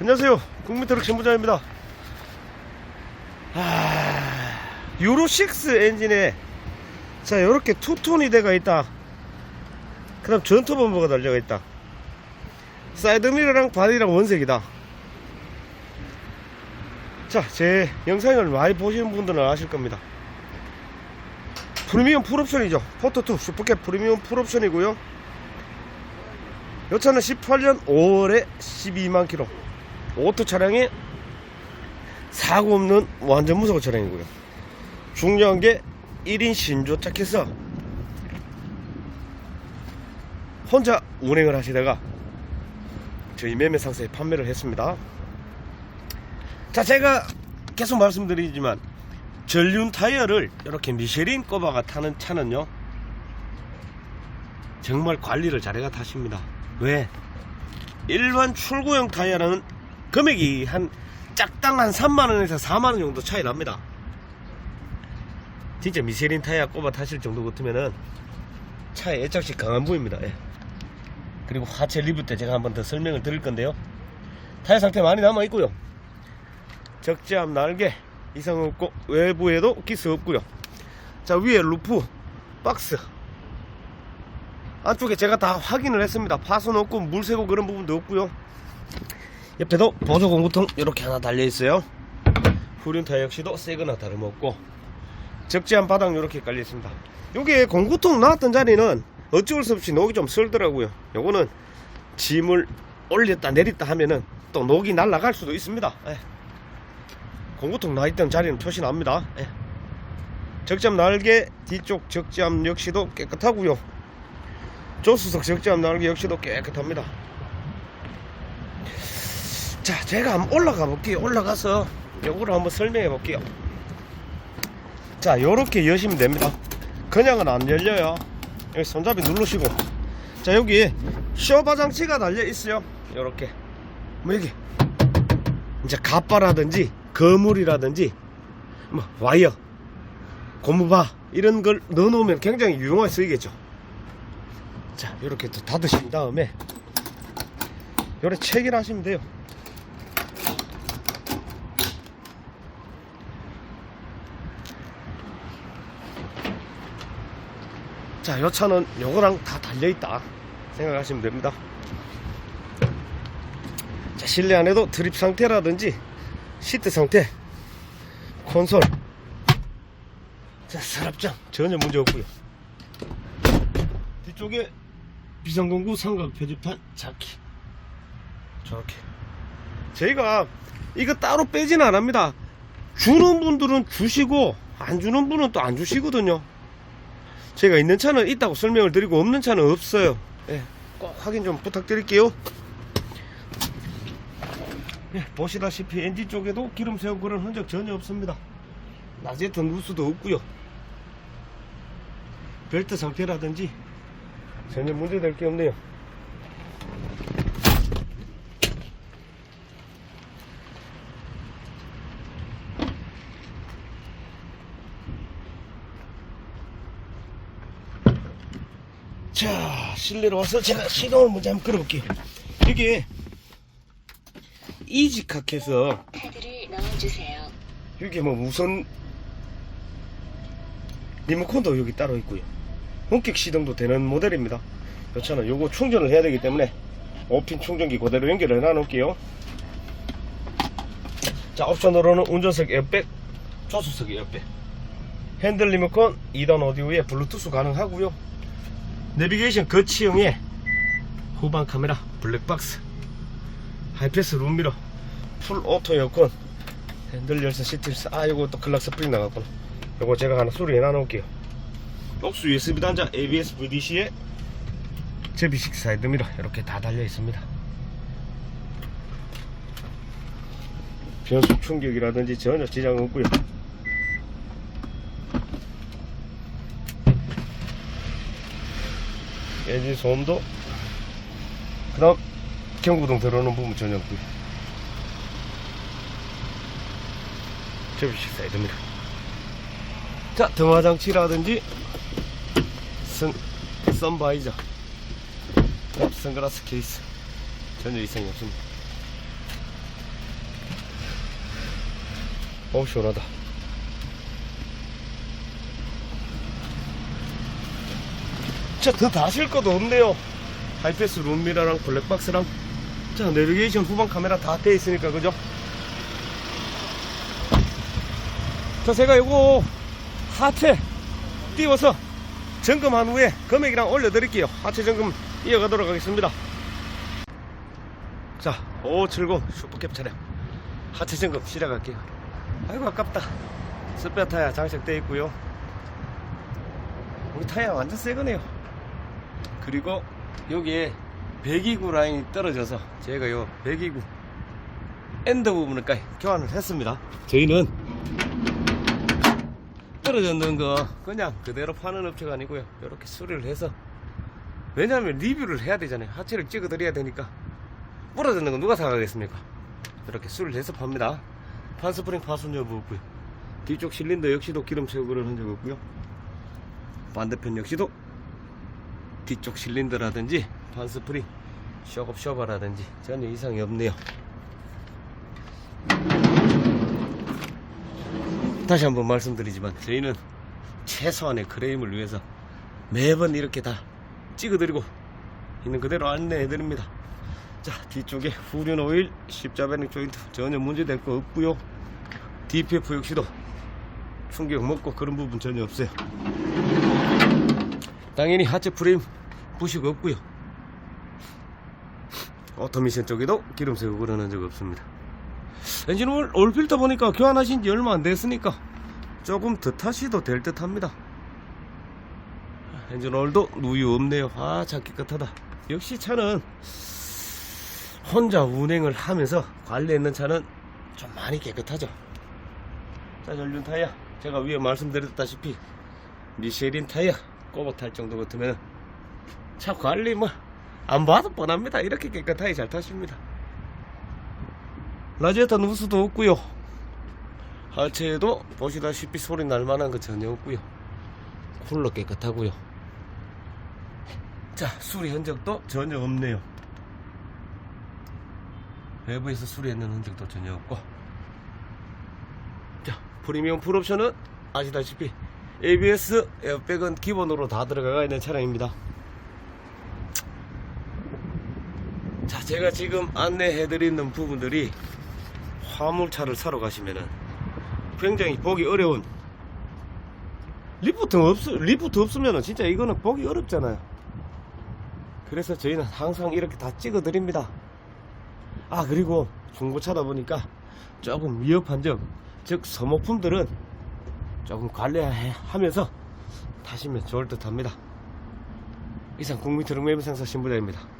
안녕하세요. 국민트럭 신부장입니다. 아, 유로6 엔진에 자, 요렇게 투톤이 돼가 있다. 그 다음 전투 범버가 달려가 있다. 사이드미러랑 바디랑 원색이다. 자, 제 영상을 많이 보시는 분들은 아실 겁니다. 프리미엄 풀옵션이죠. 포토2 슈퍼캡 프리미엄 풀옵션이고요. 요 차는 18년 5월에 12만 킬로. 오토 차량에 사고 없는 완전 무사고 차량이고요. 중요한 게 1인 신조 타켓서 혼자 운행을 하시다가 저희 매매 상사에 판매를 했습니다. 자, 제가 계속 말씀드리지만 전륜 타이어를 이렇게 미쉐린 꼽아가 타는 차는요 정말 관리를 잘해가 타십니다. 왜? 일반 출고형 타이어는 금액이 한 짝당 한 3만원에서 4만원 정도 차이 납니다. 진짜 미쉐린 타이어 꼽아 타실 정도 같으면은 차에 애착시 강한 부입니다. 예. 그리고 하체 리뷰 때 제가 한번 더 설명을 드릴 건데요. 타이어 상태 많이 남아 있고요. 적재함 날개 이상 없고 외부에도 기스 없고요. 자 위에 루프 박스 안쪽에 제가 다 확인을 했습니다. 파손 없고 물 새고 그런 부분도 없고요. 옆에도 보조 공구통 이렇게 하나 달려 있어요. 후륜 타이어 역시도 새거나 다름없고 적재한 바닥 이렇게 깔려 있습니다. 요게 공구통 나왔던 자리는 어쩔 수 없이 녹이 좀 쓸더라고요. 요거는 짐을 올렸다 내렸다 하면은 또 녹이 날아갈 수도 있습니다. 예. 공구통 나있던 자리는 표시 납니다. 예. 적재함 날개 뒤쪽 적재함 역시도 깨끗하고요. 조수석 적재함 날개 역시도 깨끗합니다. 자, 제가 한번 올라가 볼게요. 올라가서 요거를 한번 설명해 볼게요. 자, 요렇게 여시면 됩니다. 그냥은 안 열려요. 여기 손잡이 누르시고. 자, 여기 쇼바 장치가 달려 있어요. 요렇게. 뭐 여기 이제 갑바라든지 거물이라든지 뭐 와이어, 고무바 이런 걸 넣어 놓으면 굉장히 유용하게 쓰이겠죠. 자, 이렇게 또 닫으신 다음에 요래 체결하시면 돼요. 자, 요 차는 요거랑 다 달려있다 생각하시면 됩니다. 자, 실내 안에도 드립 상태라든지 시트 상태, 콘솔, 자, 서랍장 전혀 문제 없고요. 뒤쪽에 비상공구 삼각 표지판 자키 저렇게 저희가 이거 따로 빼지는 않습니다. 주는 분들은 주시고 안 주는 분은 또 안 주시거든요. 제가 있는 차는 있다고 설명을 드리고 없는 차는 없어요. 예, 꼭 확인 좀 부탁드릴게요. 예, 보시다시피 엔진 쪽에도 기름 새고 그런 흔적 전혀 없습니다. 나제트 누수도 없고요. 벨트 상태라든지 전혀 문제될 게 없네요. 자, 실내로 와서 제가 시동을 먼저 한번 끌어볼게요. 이게 이지카에서 카드를 넣어주세요. 여기 뭐 무선 리모컨도 여기 따로 있고요. 원격 시동도 되는 모델입니다. 그렇잖아. 요거 충전을 해야 되기 때문에 5핀 충전기 그대로 연결을 해 놓을게요. 자, 옵션으로는 운전석 에어백, 조수석 에어백, 핸들 리모컨 2단 오디오에 블루투스 가능하고요. 내비게이션 거치형에 후방 카메라, 블랙박스, 하이패스 룸미러, 풀 오토 에어컨, 핸들 열선 시트스 아 요거 또 클락 스프링 나갔구나. 요거 제가 하나 수리해 놔놓을게요. 옥수 USB 단자 ABS VDC에 제비식 사이드미러 이렇게 다 달려 있습니다. 변속 충격이라든지 전혀 지장 없고요 LG 소음도 그 다음 경구동 들어오는 부분 전용구 접이식 사이드입니다. 자 등화장치라든지 선, 선바이저 선글라스 케이스 전혀 이상이 없습니다. 어우 시원하다. 자 더 다실 것도 없네요. 하이패스 룸미러랑 블랙박스랑 자 내비게이션 후방 카메라 다 돼 있으니까 그죠? 자 제가 요거 하체 띄워서 점검한 후에 금액이랑 올려드릴게요. 하체 점검 이어가도록 하겠습니다. 자 570 슈퍼캡 차량. 하체 점검 시작할게요. 아이고 아깝다. 스페어 타야 장착되어 있고요. 우리 타야 완전 새 거네요 그리고 여기에 배기구 라인이 떨어져서 제가 요 배기구 엔더 부분을까지 교환을 했습니다. 저희는 떨어졌는 거 그냥 그대로 파는 업체가 아니고요. 이렇게 수리를 해서 왜냐하면 리뷰를 해야 되잖아요. 하체를 찍어 드려야 되니까 부러졌는 거 누가 사가겠습니까? 이렇게 수리를 해서 팝니다. 판스프링 파손 여부 없고요. 뒤쪽 실린더 역시도 기름 채우고를 한적 없고요. 반대편 역시도 뒤쪽 실린더라든지 반스프링 쇼업 쇼바라든지 전혀 이상이 없네요. 다시 한번 말씀드리지만 저희는 최소한의 그레임을 위해서 매번 이렇게 다 찍어드리고 있는 그대로 안내해드립니다. 자 뒤쪽에 후륜 오일 십자베링 조인트 전혀 문제될 거 없고요. DPF 역시도 충격 먹고 그런 부분 전혀 없어요. 당연히 하체 프레임 부식 없고요. 오토미션 쪽에도 기름 세우고 그러는 적 없습니다. 엔진 오일, 올 필터 보니까 교환하신 지 얼마 안 됐으니까 조금 더 타셔도 될 듯 합니다. 엔진 오일도 누유 없네요. 아참 깨끗하다. 역시 차는 혼자 운행을 하면서 관리했는 차는 좀 많이 깨끗하죠. 자 전륜 타이어. 제가 위에 말씀드렸다시피 미쉐린 타이어 꼬박 탈 정도 같으면 차 관리 뭐 안 봐도 뻔합니다. 이렇게 깨끗하게 잘 타십니다. 라지에타 누수도 없고요. 하체에도 보시다시피 소리 날 만한 거 전혀 없고요. 쿨러 깨끗하고요. 자 수리 흔적도 전혀 없네요. 외부에서 수리했는 흔적도 전혀 없고. 자 프리미엄 풀옵션은 아시다시피 ABS 에어백은 기본으로 다 들어가 있는 차량입니다 자 제가 지금 안내해드리는 부분들이 화물차를 사러 가시면은 굉장히 보기 어려운 리프트 없 리프트 없으면은 진짜 이거는 보기 어렵잖아요. 그래서 저희는 항상 이렇게 다 찍어 드립니다. 아 그리고 중고차다 보니까 조금 위협한 점, 즉 소모품들은 조금 관리하면서 타시면 좋을 듯합니다. 이상 국민트럭 매매 상사 신부장입니다.